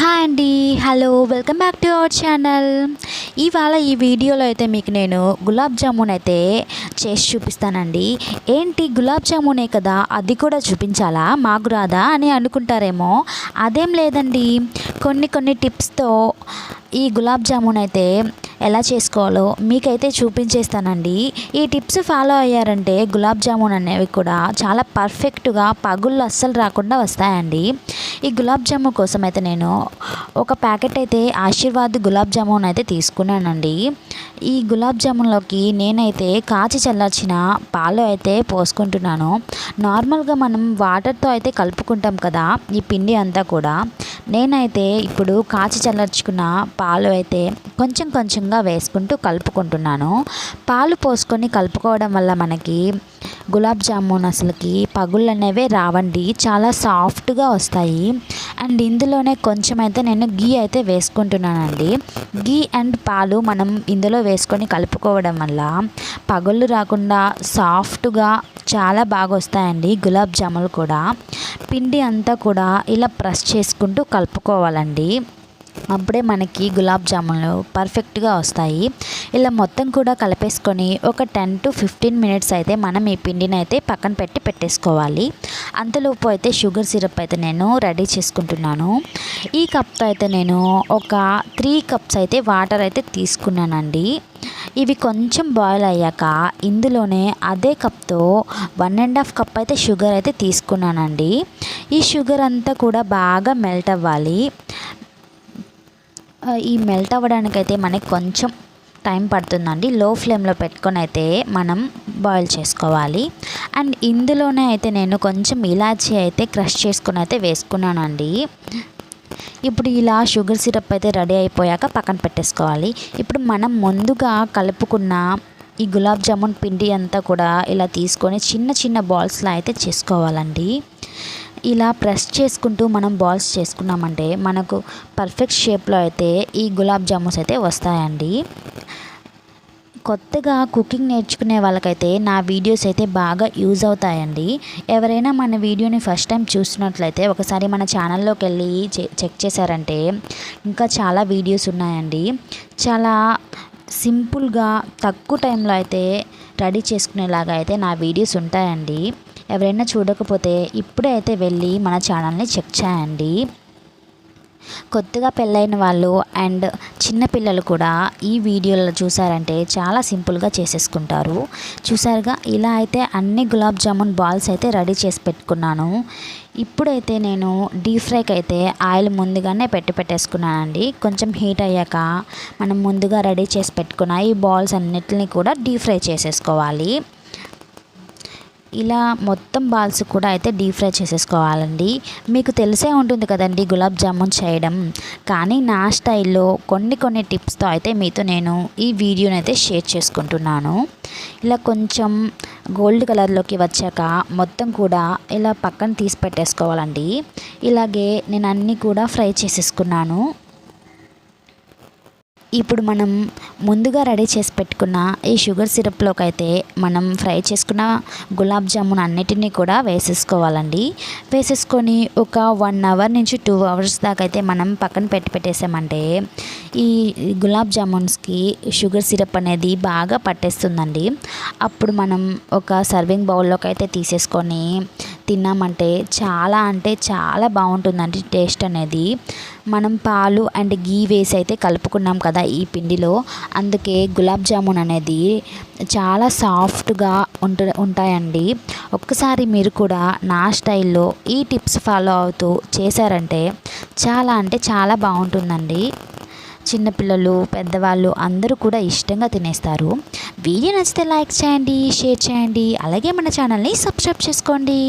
Hi అండి. Hello welcome back to our channel. ఇవాళ ఈ వీడియోలో అయితే మీకు నేను గులాబ్ జామున్ అయితే చేసి చూపిస్తానండి. ఏంటి గులాబ్ జామునే కదా? అది కూడా చూపించాలా? మాకు రాదా అని అనుకుంటారేమో. అదేం లేదండి. కొన్ని కొన్ని టిప్స్తో ఈ గులాబ్ జామున్ అయితే ఎలా చేసుకోవాలో మీకైతే చూపించేస్తానండి. ఈ టిప్స్ ఫాలో అయ్యారంటే గులాబ్ జామున్ అనేవి కూడా చాలా పర్ఫెక్ట్గా పగుళ్ళు అస్సలు రాకుండా వస్తాయండి. ఈ గులాబ్ జామున్ కోసం అయితే నేను ఒక ప్యాకెట్ అయితే ఆశీర్వాద్ గులాబ్ జామున్ అయితే తీసుకున్నానండి. ఈ గులాబ్ జామున్లోకి నేనైతే కాచి చల్లార్చిన పాలు అయితే పోసుకుంటున్నాను. నార్మల్గా మనం వాటర్తో అయితే కలుపుకుంటాం కదా ఈ పిండి అంతా కూడా. నేనైతే ఇప్పుడు కాచి చల్లార్చుకున్న పాలు అయితే కొంచెం కొంచెంగా వేసుకుంటూ కలుపుకుంటున్నాను. పాలు పోసుకొని కలుపుకోవడం వల్ల మనకి గులాబ్ జామున్ అసలుకి పగుళ్ళు అనేవి రావండి. చాలా సాఫ్ట్గా వస్తాయి. అండ్ ఇందులోనే కొంచెం అయితే నేను గీ అయితే వేసుకుంటున్నానండి. గీ అండ్ పాలు మనం ఇందులో వేసుకొని కలుపుకోవడం వల్ల పగుళ్ళు రాకుండా సాఫ్ట్గా చాలా బాగా వస్తాయండి గులాబ్ జాములు కూడా. పిండి అంతా కూడా ఇలా ప్రెస్ చేసుకుంటూ కలుపుకోవాలండి. అప్పుడే మనకి గులాబ్ జామున్లు పర్ఫెక్ట్గా వస్తాయి. ఇలా మొత్తం కూడా కలిపేసుకొని ఒక టెన్ టు ఫిఫ్టీన్ మినిట్స్ అయితే మనం ఈ పిండిని అయితే పక్కన పెట్టి పెట్టేసుకోవాలి. అంతలోపు అయితే షుగర్ సిరప్ అయితే నేను రెడీ చేసుకుంటున్నాను. ఈ కప్తో అయితే నేను ఒక త్రీ కప్స్ అయితే వాటర్ అయితే తీసుకున్నానండి. ఇవి కొంచెం బాయిల్ అయ్యాక ఇందులోనే అదే కప్తో వన్ అండ్ హాఫ్ కప్ అయితే షుగర్ అయితే తీసుకున్నానండి. ఈ షుగర్ అంతా కూడా బాగా మెల్ట్ అవ్వాలి. ఈ మెల్ట్ అవ్వడానికైతే మనకి కొంచెం టైం పడుతుందండి. లో ఫ్లేమ్లో పెట్టుకొని అయితే మనం బాయిల్ చేసుకోవాలి. అండ్ ఇందులోనే అయితే నేను కొంచెం ఇలాచీ అయితే క్రష్ చేసుకుని అయితే వేసుకున్నానండి. ఇప్పుడు ఇలా షుగర్ సిరప్ అయితే రెడీ అయిపోయాక పక్కన పెట్టేసుకోవాలి. ఇప్పుడు మనం ముందుగా కలుపుకున్న ఈ గులాబ్ జామున్ పిండి అంతా కూడా ఇలా తీసుకొని చిన్న చిన్న బాల్స్లా అయితే చేసుకోవాలండి. ఇలా ప్రెస్ చేసుకుంటూ మనం బాల్స్ చేసుకున్నామంటే మనకు పర్ఫెక్ట్ షేప్లో అయితే ఈ గులాబ్ జామున్స్ అయితే వస్తాయండి. కొత్తగా కుకింగ్ నేర్చుకునే వాళ్ళకైతే నా వీడియోస్ అయితే బాగా యూజ్ అవుతాయండి. ఎవరైనా మన వీడియోని ఫస్ట్ టైం చూస్తున్నట్లయితే ఒకసారి మన ఛానల్లోకి వెళ్ళి చెక్ చేశారంటే ఇంకా చాలా వీడియోస్ ఉన్నాయండి. చాలా సింపుల్గా తక్కువ టైంలో అయితే రెడీ చేసుకునేలాగా అయితే నా వీడియోస్ ఉంటాయండి. ఎవరైనా చూడకపోతే ఇప్పుడే అయితే వెళ్ళి మన ఛానల్ని చెక్ చేయండి. కొత్తగా పెళ్ళైన వాళ్ళు అండ్ చిన్నపిల్లలు కూడా ఈ వీడియోలో చూసారంటే చాలా సింపుల్గా చేసేసుకుంటారు. చూసారుగా ఇలా అయితే అన్ని గులాబ్ జామున్ బాల్స్ అయితే రెడీ చేసి పెట్టుకున్నాను. ఇప్పుడైతే నేను డీప్ ఫ్రైకి అయితే ఆయిల్ ముందుగానే పెట్టి పెట్టేసుకున్నానండి. కొంచెం హీట్ అయ్యాక మనం ముందుగా రెడీ చేసి పెట్టుకున్న ఈ బాల్స్ అన్నిటిని కూడా డీప్ ఫ్రై చేసేసుకోవాలి. ఇలా మొత్తం బాల్స్ కూడా అయితే డీప్ ఫ్రై చేసేసుకోవాలండి. మీకు తెలిసే ఉంటుంది కదండి గులాబ్ జామున్ చేయడం. కానీ నా స్టైల్లో కొన్ని కొన్ని టిప్స్తో అయితే మీతో నేను ఈ వీడియోని అయితే షేర్ చేసుకుంటున్నాను. ఇలా కొంచెం గోల్డ్ కలర్లోకి వచ్చాక మొత్తం కూడా ఇలా పక్కన తీసి పెట్టేసుకోవాలండి. ఇలాగే నేను అన్నీ కూడా ఫ్రై చేసేసుకున్నాను. ఇప్పుడు మనం ముందుగా రెడీ చేసి పెట్టుకున్న ఈ షుగర్ సిరప్లోకి అయితే మనం ఫ్రై చేసుకున్న గులాబ్ జామున్ అన్నిటినీ కూడా వేసేసుకోవాలండి. వేసేసుకొని ఒక వన్ అవర్ నుంచి టూ అవర్స్ దాకా అయితే మనం పక్కన పెట్టి పెట్టేసామంటే ఈ గులాబ్ జామున్స్కి షుగర్ సిరప్ అనేది బాగా పట్టేస్తుందండి. అప్పుడు మనం ఒక సర్వింగ్ బౌల్లోకి అయితే తీసేసుకొని తిన్నామంటే చాలా అంటే చాలా బాగుంటుందండి టేస్ట్ అనేది. మనం పాలు అండ్ గీ వేసి అయితే కలుపుకున్నాం కదా ఈ పిండిలో. అందుకే గులాబ్ జామున్ అనేది చాలా సాఫ్ట్గా ఉంటు ఉంటాయండి. ఒక్కసారి మీరు కూడా నా స్టైల్లో ఈ టిప్స్ ఫాలో అవుతూ చేశారంటే చాలా అంటే చాలా బాగుంటుందండి. చిన్నపిల్లలు పెద్దవాళ్ళు అందరూ కూడా ఇష్టంగా తినేస్తారు. వీడియో నచ్చితే లైక్ చేయండి షేర్ చేయండి. అలాగే మన ఛానల్ని సబ్స్క్రైబ్ చేసుకోండి.